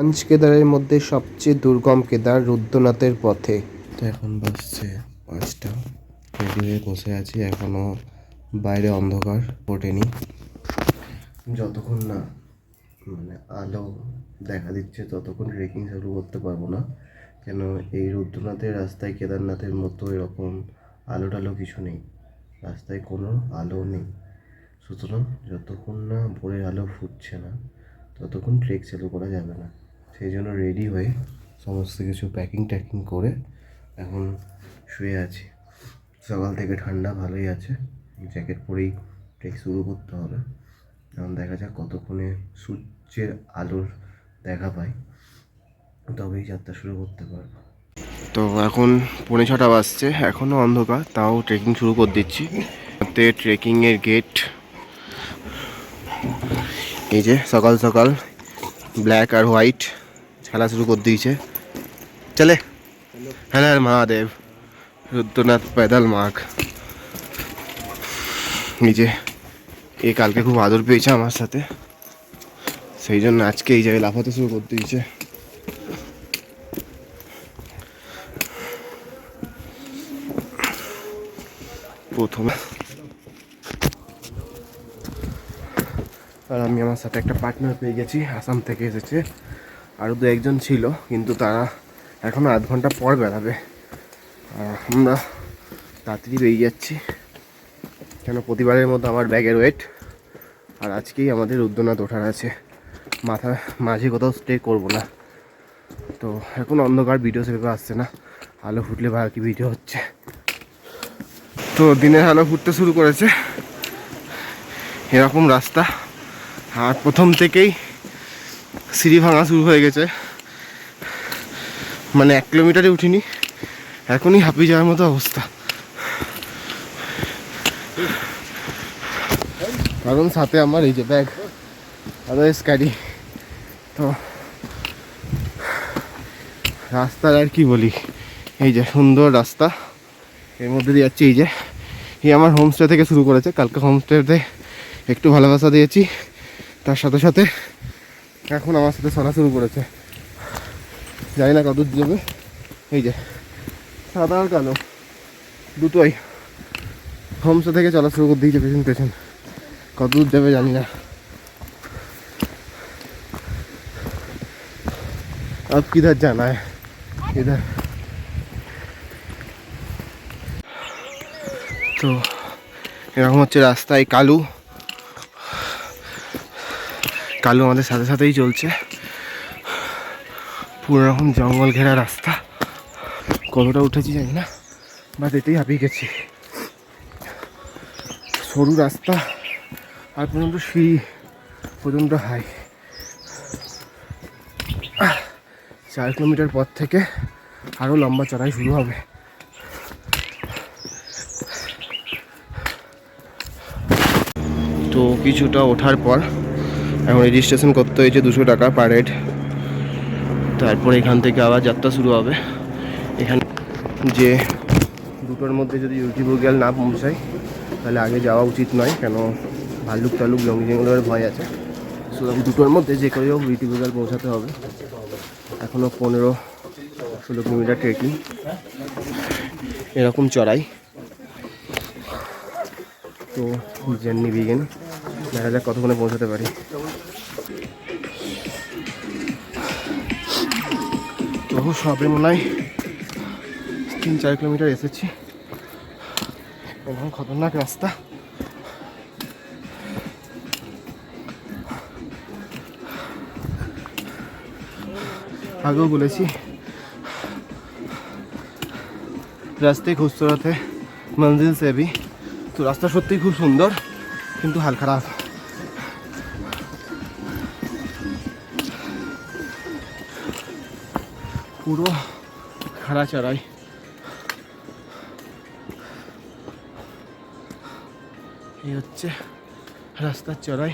Punch কেদারের মধ্যে সবচেয়ে দুর্গম কেদার রুদ্রনাথের পথে। তো এখন বাজছে পাঁচটা। রেডি হয়ে বসে আছি এখনও বাইরে অন্ধকার, ওঠেনি। যতক্ষণ না মানে আলো দেখা দিচ্ছে, ততক্ষণ ট্রেকিং শুরু করতে পারব না। কেন এই রুদ্রনাথের রাস্তায় কেদারনাথের মতো এরকম আলো টালো কিছু নেই। রাস্তায় কোনো আলো নেই। সুতরাং যতক্ষণ না ভোরের আলো ফুটছে না, ততক্ষণ ট্রেক চালু করা যাবে না। সেই জন্য রেডি হয়ে সমস্ত কিছু প্যাকিং ট্যাকিং করে এখন শুয়ে আছি। সকাল থেকে ঠান্ডা ভালোই আছে। জ্যাকেট পরেই ট্রেক শুরু করতে হবে। এখন দেখা যাক কতক্ষণে সূর্যের আলোর দেখা পাই। তবেই যাত্রা শুরু করতে পারব। তো এখন পৌনে ছটা বাজছে এখনও অন্ধকার, তাও ট্রেকিং শুরু করে দিচ্ছি। তে ট্রেকিংয়ের গেট এই যে সকাল সকাল ব্ল্যাক আর হোয়াইট খেলা শুরু করে দিয়েছে। চলে। হ্যাঁ মহাদেব। রুদ্রনাথ পেদাল মাঘ যে, এ কালকে খুব আদর পেয়েছে আমার সাথে। সেই জন্য আজকে এই জায়গায় লাফাতে শুরু করতে দিয়েছে। প্রথমে। আর আমি আমার সাথে একটা পার্টনার পেয়ে গেছি, আসাম থেকে এসেছে। আরও দু একজন ছিল, কিন্তু তারা এখনও আধ ঘণ্টা পর বেড়াবে। আর আমরা তাড়াতাড়ি বেরিয়ে যাচ্ছি, কেন প্রতিবারের মতো আমার ব্যাগের ওয়েট আর আজকেই আমাদের রুদ্রনাথ ওঠার আছে। মাথা, মাঝে কোথাও স্টে করব না। তো এখন অন্ধকার ভিডিও সেভাবে আসছে না। আলো ফুটলে বাকি ভিডিও হচ্ছে। তো দিনের আলো ফুটতে শুরু করেছে। এরকম রাস্তা। আর প্রথম থেকেই সিঁড়ি ভাঙা শুরু হয়ে গেছে। মানে এক কিলোমিটারে উঠিনি। এখনই হাঁপিয়ে যাওয়ার মতো অবস্থা। কারণ সাথে আমার এই যে ব্যাগ আদারওয়াইজ ক্যারি তো রাস্তার আর কি বলি? এই যে সুন্দর রাস্তা। এর মধ্যে দিয়ে যাচ্ছি এই যে। এই আমার হোমস্টে থেকে শুরু করেছে। কালকে হোমস্টেতে একটু ভালোবাসা দিয়েছি। তার সাথে সাথে এখন আমার সাথে চলা শুরু করেছে জানি না কত দূর যাবে এই যে সাদা আর কালো দুটোই হোমস্টে থেকে চলা শুরু করে দিয়েছে পেছন পেছন কত দূর যাবে জানি না अब किधर जाना है इधर তো এরকম হচ্ছে রাস্তায় কালু কালু আমাদের সাথে সাথেই চলছে। পুরো রকম জঙ্গল ঘেরা রাস্তা। কতটা উঠেছি জানি না, বাট এতেই হাঁপিয়ে গেছি। সরু রাস্তা, আর পর্যন্ত সিঁড়ি পর্যন্ত হাই। চার কিলোমিটার পর থেকে আরও লম্বা চড়াই শুরু হবে। তো কিছুটা ওঠার পর এখন রেজিস্ট্রেশন করতে হয়েছে দুশো টাকা পার হেড তারপর এখান থেকে আবার যাত্রা শুরু হবে। এখানে যে দুটোর মধ্যে যদি ইউটিউব গেল না পৌঁছায়, তাহলে আগে যাওয়া উচিত নয়, কেন ভাল্লুক টালুক জঙ্গি জঙ্গলের ভয় আছে। সুতরাং দুটোর মধ্যে যে করে হোক ইউটিউব গেল পৌঁছাতে হবে। এখনও পনেরো ষোলো কিলোমিটার ট্রেকিং এরকম চড়াই। তো জার্নি বিগেন দেখা যাক কতক্ষণে পৌঁছাতে পারি। বহু সবে মনে হয় তিন চার কিলোমিটার এসেছি। এবং খতরনাক রাস্তা। আগেও বলেছি, রাস্তায় খুব রাতে মঞ্জিল সেবি। তো রাস্তা সত্যিই খুব সুন্দর, কিন্তু হাল খারাপ। পুরো খাড়া চড়াই এই হচ্ছে রাস্তার চড়াই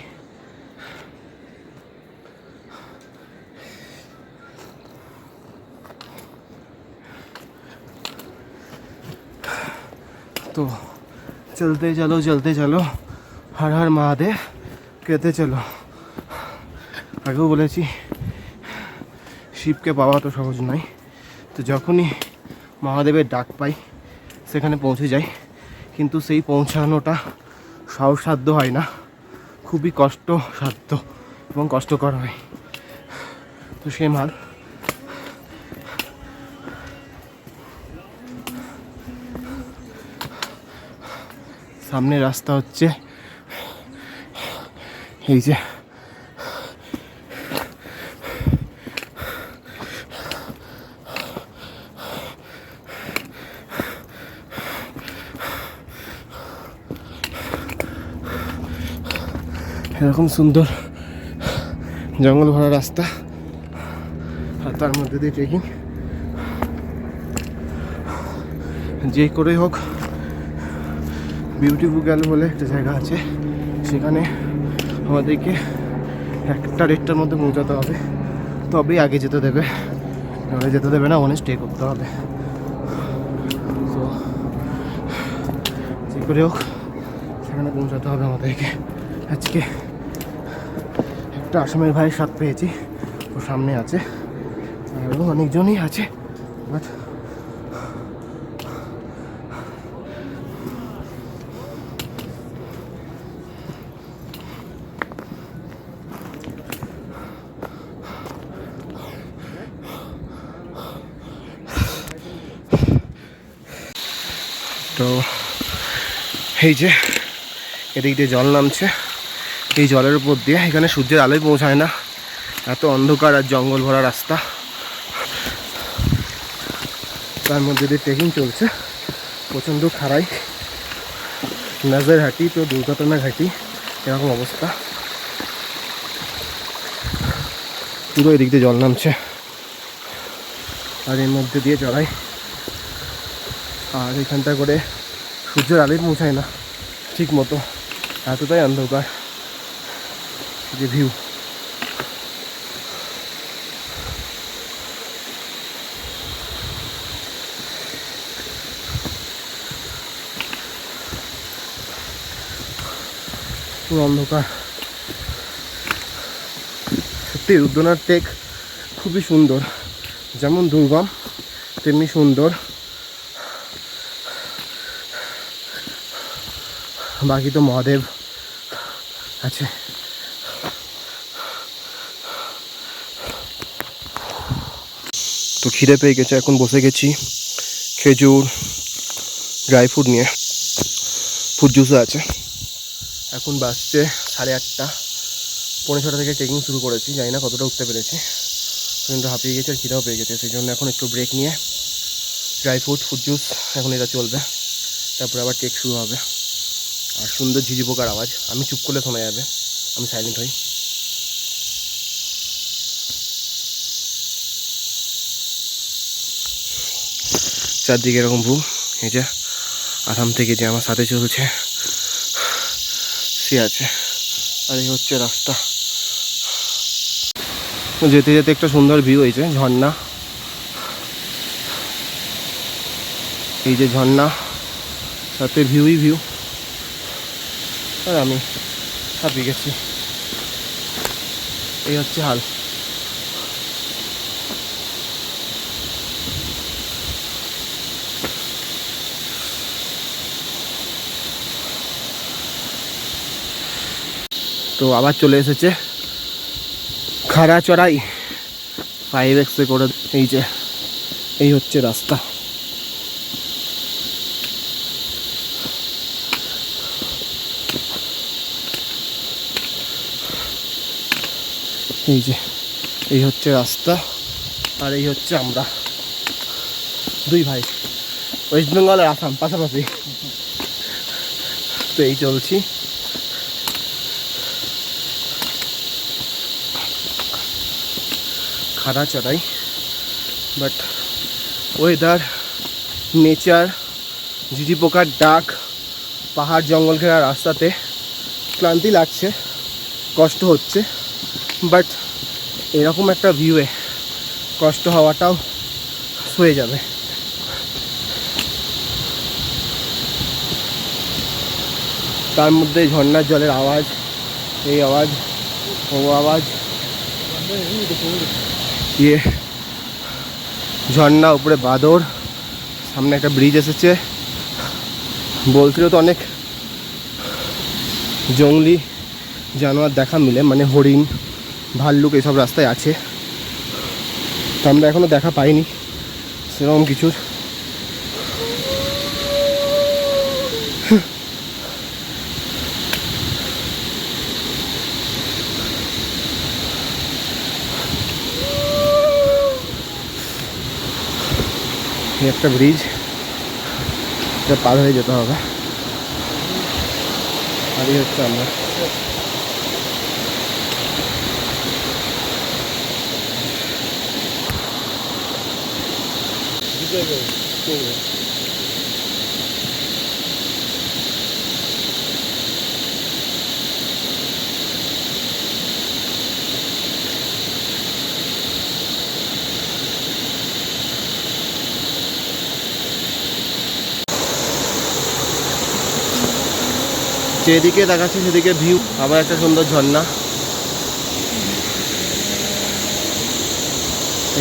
तो चलते चलो चलते चलो हर हर महादेव कहते चलो আগেও বলেছি শিবকে পাওয়া তো সহজ নয়। তো যখনই মহাদেবের ডাক পাই, সেখানে পৌঁছে যাই। কিন্তু সেই পৌঁছানোটা সহসাধ্য হয় না। খুবই কষ্টসাধ্য এবং কষ্টকর হয়। তো সে মাল সামনে রাস্তা হচ্ছে এই যে। এরকম সুন্দর জঙ্গল ভরা রাস্তা আর তার মধ্যে দিয়ে ট্রেকিং যে করেই হোক বিউটিফুল গ্যাল বলে একটা জায়গা আছে। সেখানে আমাদেরকে একটা দেড়টার মধ্যে পৌঁছাতে হবে। তবেই আগে যেতে দেবে। নাহলে যেতে দেবে না ওখানে স্টে করতে হবে। তো যে করে হোক, সেখানে পৌঁছাতে হবে আমাদেরকে। আজকে একটা আসামের ভাইয়ের সাথ পেয়েছি। ও সামনে আছে। আরও অনেকজনই আছে। বাট তো, এই যে, এদিক দিয়ে জল নামছে। এই জলের উপর দিয়ে এখানে সূর্যের আলোয় পৌঁছায় না। এত অন্ধকার আর জঙ্গল ভরা রাস্তা। তার মধ্যে দিয়ে ট্রেকিং চলছে। প্রচণ্ড খাড়াই। নাজার ঘাটি তো দুর্ঘটনা ঘাটি। এরকম অবস্থা। পুরো এদিক দিয়ে জল নামছে। আর এর মধ্যে দিয়ে চড়াই। আর এখানটা করে সূর্যের আলোয় পৌঁছায় না। ঠিক মতো। এতটাই অন্ধকার। যে ভিউ অন্ধকার। সত্যি রুদ্রনাথ টেক খুবই সুন্দর। যেমন দুর্গম, তেমনি সুন্দর। বাকি তো মহাদেব আছে। তো খিদে পেয়ে গেছে, এখন বসে গেছি খেজুর ড্রাই ফ্রুট নিয়ে। ফ্রুট জুসও আছে। এখন বাসছে সাড়ে আটটা। পৌনে ছটা থেকে ট্রেকিং শুরু করেছি, জানি না কতটা উঠতে পেরেছি। কিন্তু হাঁপিয়ে গেছে আর খিদেও পেয়ে গেছে সেই জন্য এখন একটু ব্রেক নিয়ে ড্রাই ফ্রুট ফ্রুট জুস এখন এটা চলবে। তারপরে আবার ট্রেক শুরু হবে। আর সুন্দর ঝিঝি পোকার আওয়াজ। আমি চুপ করলে শোনা যাবে। আমি সাইলেন্ট হই। চারদিকে এরকম ভূ, এই যে আসাম থেকে যে আমার সাথে চলছে, সে আছে। আর এই হচ্ছে রাস্তা। যেতে যেতে একটা সুন্দর ভিউ হয়েছে, ঝর্ণা। এই যে ঝর্ণা, সাথে ভিউই ভিউ আর আমি হাঁপিয়ে গেছি। এই হচ্ছে হাল। তো আবার চলে এসেছে। খাড়া চড়াই ফাইভ এক্সে করে এই যে, এই হচ্ছে রাস্তা। এই যে, এই হচ্ছে রাস্তা আর এই হচ্ছে আমরা। দুই ভাই ওয়েস্ট বেঙ্গল আর আসাম পাশাপাশি। তো এই চলছি। খাড়া চড়াই। বাট ওয়েদার নেচার ঝিঝি পোকার ডাক, পাহাড়, জঙ্গল ঘেরা রাস্তাতে ক্লান্তি লাগছে, কষ্ট হচ্ছে। বাট এরকম একটা ভিউয়ে কষ্ট হওয়াটাও হয়ে যাবে। তার মধ্যে ঝর্ণার জলের আওয়াজ, এই আওয়াজ, ও আওয়াজ। ইয়ে ঝর্ণা, উপরে বাদর, সামনে একটা ব্রিজ এসেছে। বলছিল তো অনেক জঙ্গলি জানোয়ার দেখা মিলে মানে হরিণ, ভাল্লুক এসব রাস্তায় আছে। তো আমরা এখনও দেখা পাইনি, সেরকম কিছুর। এই একটা ব্রিজ এটা পার হয়ে যেতে হবে আর এই হচ্ছে আমরা যেদিকে দেখাচ্ছি সেদিকে ভিউ আবার একটা সুন্দর ঝর্ণা।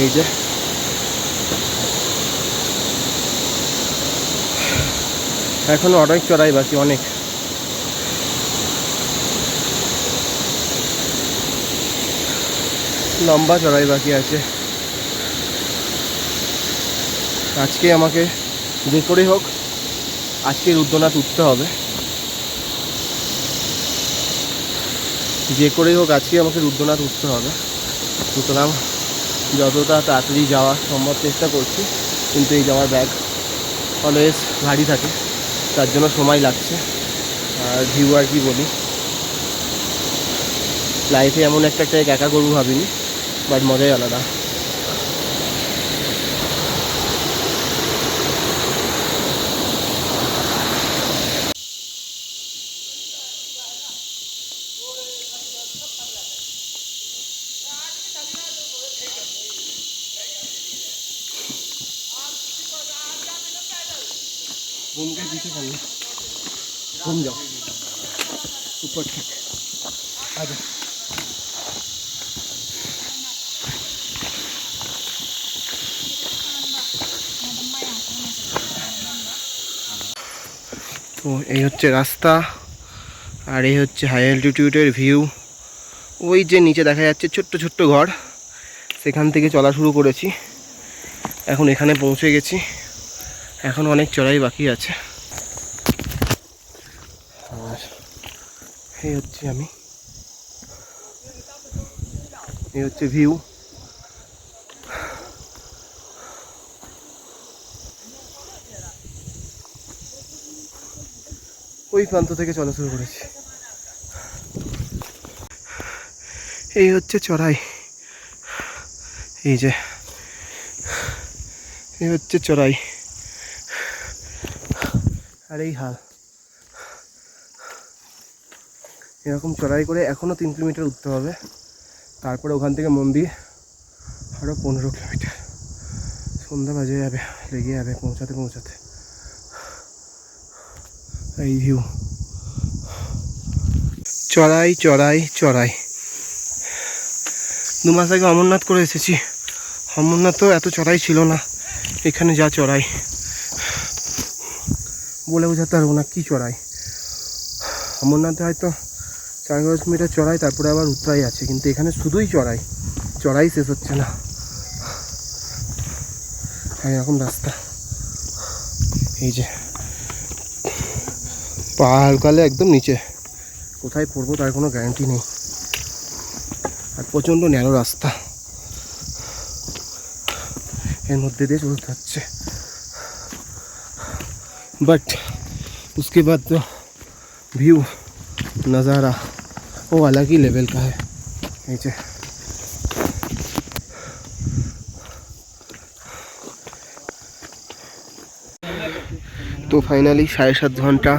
এই যে। এখন অনেক চড়াই বাকি, অনেক। লম্বা চড়াই বাকি আছে। আজকে আমাকে যে করেই হোক আজকে রুদ্রনাথ উঠতে হবে। যে করেই হোক আজকে আমাকে রুদ্রনাথ উঠতে হবে। সুতরাং যতটা তাড়াতাড়ি যাওয়ার সম্ভব চেষ্টা করছি, কিন্তু এই যাওয়ার ব্যাগ অলওয়েজ ভারী থাকে, তার জন্য সময় লাগছে। আর ভিউ আর কি বলি? লাইফে এমন একটা ট্রেক একা করব ভাবিনি বাট মজাই আলাদা। তো এই হচ্ছে রাস্তা, আর এই হচ্ছে হাই অ্যালটিটিউডের ভিউ ওই যে নিচে দেখা যাচ্ছে ছোট্ট ছোট্ট ঘর, সেখান থেকে চলা শুরু করেছি। এখন এখানে পৌঁছে গেছি। এখন অনেক চড়াই বাকি আছে। আর এই হচ্ছে আমি। এই হচ্ছে ভিউ ওই প্রান্ত থেকে চলা শুরু করেছি। এই হচ্ছে চড়াই। এই যে, এই হচ্ছে চড়াই। আর এই হাল। এরকম চড়াই করে এখনও তিন কিলোমিটার উঠতে হবে। তারপরে ওখান থেকে মন্দির আরও পনেরো কিলোমিটার। সন্ধ্যা বাজে যাবে, লেগে যাবে, পৌঁছাতে পৌঁছাতে। এই ভিউ চড়াই চড়াই চড়াই। দু মাস আগে অমরনাথ করে এসেছি। অমরনাথও এত চড়াই ছিল না। এখানে যা চড়াই। বলে বোঝাতে পারব না কী চড়াই। অমরনাথে হয়তো চার পাঁচ মিটার চড়াই, তারপরে আবার উত্তরাই আছে, কিন্তু এখানে শুধুই চড়াই। চড়াই শেষ হচ্ছে না। আর এরকম রাস্তা। এই যে। পা হালকালে একদম নিচে কোথায় পড়বো তার কোনো গ্যারান্টি নেই আর প্রচণ্ড ন্যারো রাস্তা এর মধ্যে দিয়ে চলতে হচ্ছে बट उसके बाद तो व्यू नज़ारा वो अलग ही लेवल का है नीचे তো ফাইনালি সাড়ে সাত ঘন্টা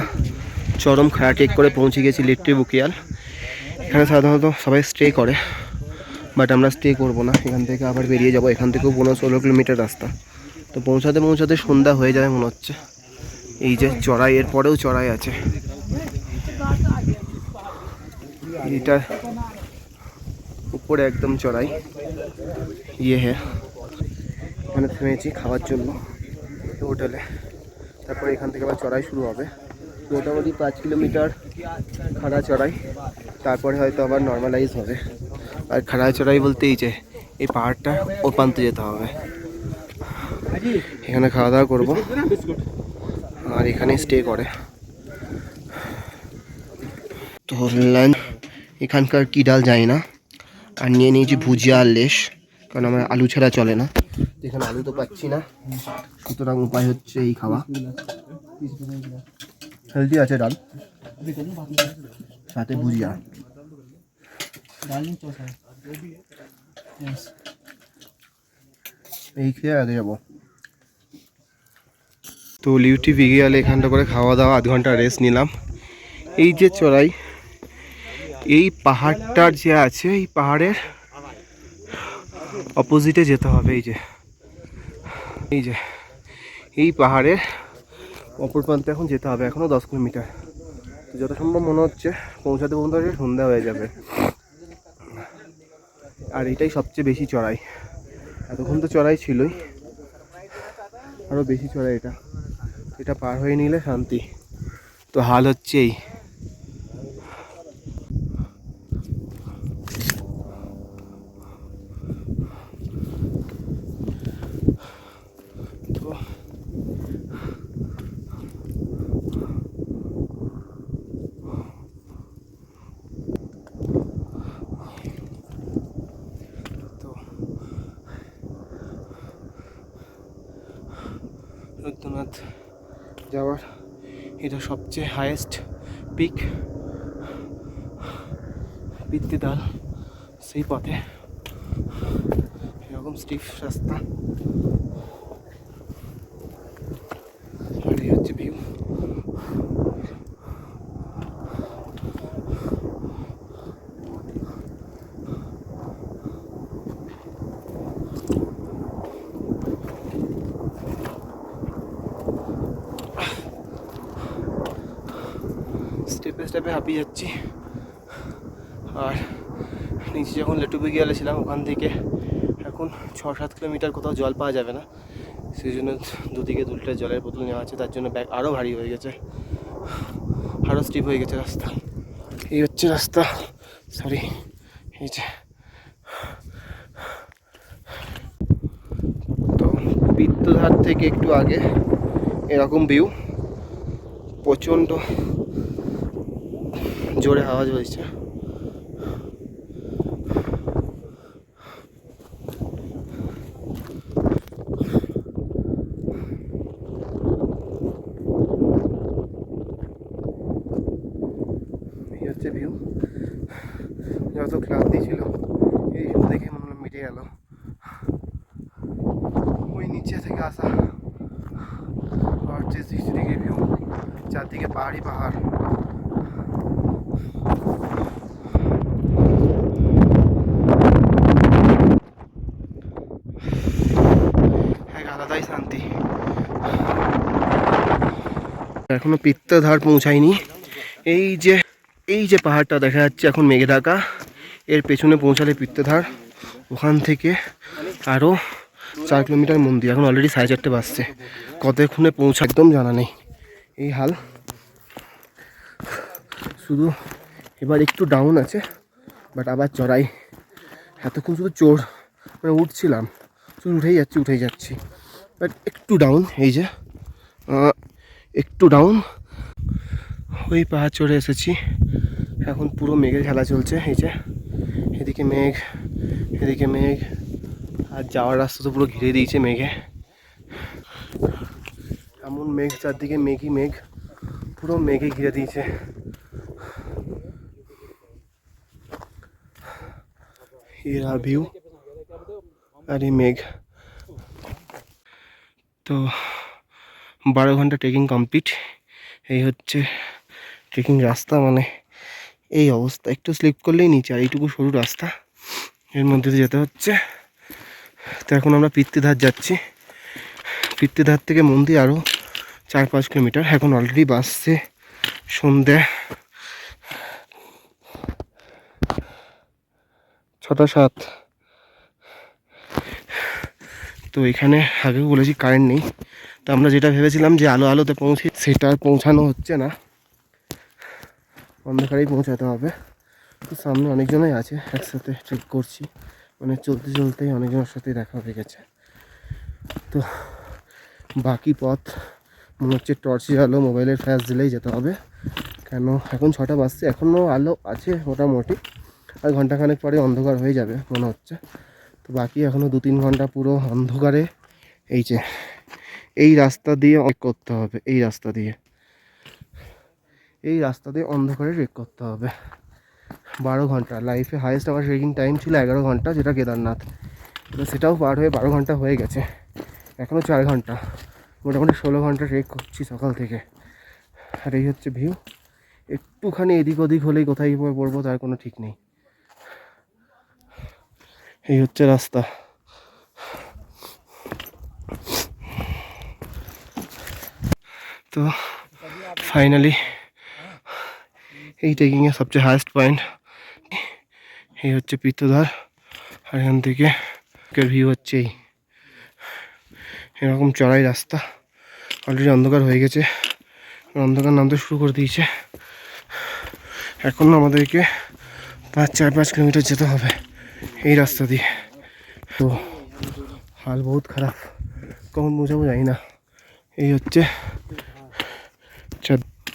চরম খায়া টেক করে পৌঁছে গেছি লিট্টি বুকিয়াল। এখানে সাধারণত সবাই স্টে করে বাট আমরা স্টে করব না। এখান থেকে আবার বেরিয়ে যাব। এখান থেকেও পনেরো ষোলো কিলোমিটার রাস্তা। তো পৌঁছাতে পৌঁছাতে সন্ধ্যা হয়ে যাবে মনে হচ্ছে। এই যে চড়াই এর পরেও চড়াই আছে। এটার উপরে একদম চড়াই। ইয়ে হ্যাঁ এখানে থেমেছি খাওয়ার জন্য। হোটেলে। তারপরে এখান থেকে আবার চড়াই শুরু হবে। মোটামুটি পাঁচ কিলোমিটার খাড়া চড়াই। তারপরে হয়তো আবার নর্মালাইজ হবে। আর খাড়া চড়াই বলতে এই যে, এই পাহাড়টা ওপান্তে যেতে হবে। এখানে খাওয়া দাওয়া করব। আর এখানে স্টে করে। তো লাঞ্চ, এখানকার কী ডাল জানি না। আর নিয়ে নিয়েছি ভুজিয়া আর লেশ কারণ আমার আলু ছাড়া চলে না। এখানে আলু তো পাচ্ছি না। সুতরাং উপায় হচ্ছে এই খাওয়া। হেলদি আছে ডাল। সাথে ভুজিয়া। এই খেয়ে আগে যাব। তো লিউটি বিগে গেলে এখানটা করে খাওয়া দাওয়া আধ ঘণ্টা রেস্ট নিলাম। এই যে চড়াই এই পাহাড়টার যে আছে এই পাহাড়ের অপোজিটে যেতে হবে এই যে। এই যে এই পাহাড়ের অপর প্রান্তে এখন যেতে হবে এখনও দশ কিলোমিটার। তো যত সম্ভব মনে হচ্ছে পৌঁছাতে পৌঁছাতে সন্ধ্যা হয়ে যাবে। আর এটাই সবচেয়ে বেশি চড়াই। এতক্ষণ তো চড়াই ছিলই। আরও বেশি চড়াই এটা। এটা পার হয়ে নিলে শান্তি। তো হাল হচ্ছে এই রুদ্রনাথ যাওয়ার এটা সবচেয়ে হায়েস্ট পিক পিত্তিদাল সেই পথে। এরকম স্টিফ রাস্তা আর এই হচ্ছে ভিউ স্টেপে হাঁপিয়ে যাচ্ছি। আর নিচে যখন লেটুপে গিয়েছিলাম ওখান থেকে এখন ছ সাত কিলোমিটার কোথাও জল পাওয়া যাবে না। সেই জন্য দুদিকে দু লিটার জলের বোতল নেওয়া আছে, তার জন্য ব্যাগ আরও ভারী হয়ে গেছে। আরও স্টিপ হয়ে গেছে রাস্তা। এই হচ্ছে রাস্তা। সরি এই যে। তো বৃত্তধার থেকে একটু আগে এরকম ভিউ প্রচণ্ড জোরে আওয়াজ হয়েছে হচ্ছে ভিউ যত এই ভিউ দেখে মনে মিটে গেল। ওই নিচে থেকে আসা। ভিউ চারদিকে পাহাড়ি পাহাড় এক আলাদাই শান্তি এখনও পিত্তধার পৌঁছায়নি। এই যে এই যে পাহাড়টা দেখা যাচ্ছে এখন মেঘে ঢাকা এর পেছনে পৌঁছালে পিত্তধার, ওখান থেকে আরও চার কিলোমিটার মন্দির, এখন অলরেডি সাড়ে চারটে বাজছে। কতক্ষণে পৌঁছা একদম জানা নেই। এই হাল, শুধু এবার একটু ডাউন আছে বাট আবার চড়াই। এতক্ষণ শুধু চোর মানে উঠছিলাম, শুধু উঠেই যাচ্ছি উঠেই যাচ্ছি। বাট একটু ডাউন এই যে একটু ডাউন ওই পাহাড় চড়ে এসেছি। এখন পুরো মেঘের খেলা চলছে, এই যে, এদিকে মেঘ এদিকে মেঘ, আর যাওয়ার রাস্তা তো পুরো ঘিরে দিয়েছে মেঘে। এমন মেঘ, চারদিকে মেঘই মেঘ, পুরো মেঘে ঘিরে দিয়েছে। এরা ভিউ আর এই মেঘ। তো বারো ঘণ্টা ট্রেকিং কমপ্লিট এই হচ্ছে ট্রেকিং রাস্তা মানে এই অবস্থা। একটু স্লিপ করলেই নিচে, আর এইটুকু সরু রাস্তা। এর মধ্যে দিয়ে যেতে হচ্ছে। তো এখন আমরা পিত্তিধার যাচ্ছি। পিত্তিধার থেকে মন্দির আরও চার পাঁচ কিলোমিটার। এখন অলরেডি বাসছে সন্ধে। ছটা সাত। তো এখানে আগেও বলেছি কারেন্ট নেই। তো আমরা যেটা ভেবেছিলাম যে আলো আলোতে পৌঁছে, সেটা পৌঁছানো হচ্ছে না। অন্ধকারেই পৌঁছাতে হবে। তো সামনে অনেকজনই আছে, একসাথে ট্রেক করছি। মানে চলতে চলতেই অনেকজনের সাথেই দেখা হয়ে গেছে। তো বাকি পথ, মনে হচ্ছে টর্চের আলো মোবাইলের ফ্ল্যাশ দিলেই যেতে হবে। কেন? এখন ছটা বাজছে এখনও আলো আছে মোটামুটি। আর ঘন্টাখানেক পরে অন্ধকার হয়ে যাবে, মনে হচ্ছে। তো বাকি এখনও দু তিন ঘণ্টা পুরো অন্ধকারে। এই যে এই রাস্তা দিয়ে করতে হবে, এই রাস্তা দিয়ে। এই রাস্তা দিয়ে অন্ধকারে রেক করতে হবে। বারো ঘণ্টা লাইফে হাইয়েস্ট আমার ট্রেকিং টাইম ছিল এগারো ঘণ্টা, যেটা কেদারনাথ। সেটাও পার হয়ে বারো ঘণ্টা হয়ে গেছে। এখনও চার ঘণ্টা। মোটামুটি ষোলো ঘণ্টা ট্রেক করছি সকাল থেকে। আর এই হচ্ছে ভিউ একটুখানি এদিক ওদিক হলেই কোথায় পড়ব তার কোনো ঠিক নেই। এই হচ্ছে রাস্তা। তো ফাইনালি এই ট্রেকিংয়ের সবচেয়ে হায়েস্ট পয়েন্ট এই হচ্ছে পিত্তধার আর এখান থেকে ভিউ হচ্ছে এই। এরকম চড়াই রাস্তা। অলরেডি অন্ধকার হয়ে গেছে। অন্ধকার নামতে শুরু করে দিয়েছে। এখন আমাদেরকে পাঁচ, চার, পাঁচ কিলোমিটার যেতে হবে এই রাস্তা দিয়ে। তো হাল বহুত খারাপ। কখন বোঝাবো জানি না। এই হচ্ছে চার-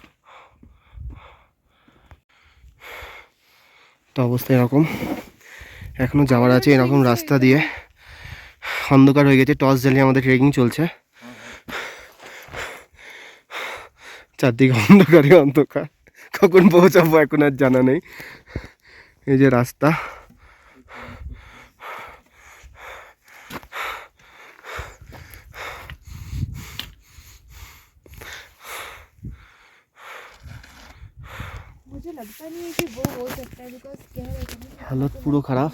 তো অবস্থা এরকম। এখনও যাওয়ার আছে এরকম রাস্তা দিয়ে। অন্ধকার হয়ে গেছে, টর্চ জ্বালিয়ে আমাদের ট্রেকিং চলছে। চারদিকে অন্ধকারে অন্ধকার। কখন পৌঁছাবো এখন আর জানা নেই। এই যে রাস্তা। হালত পুরো খারাপ।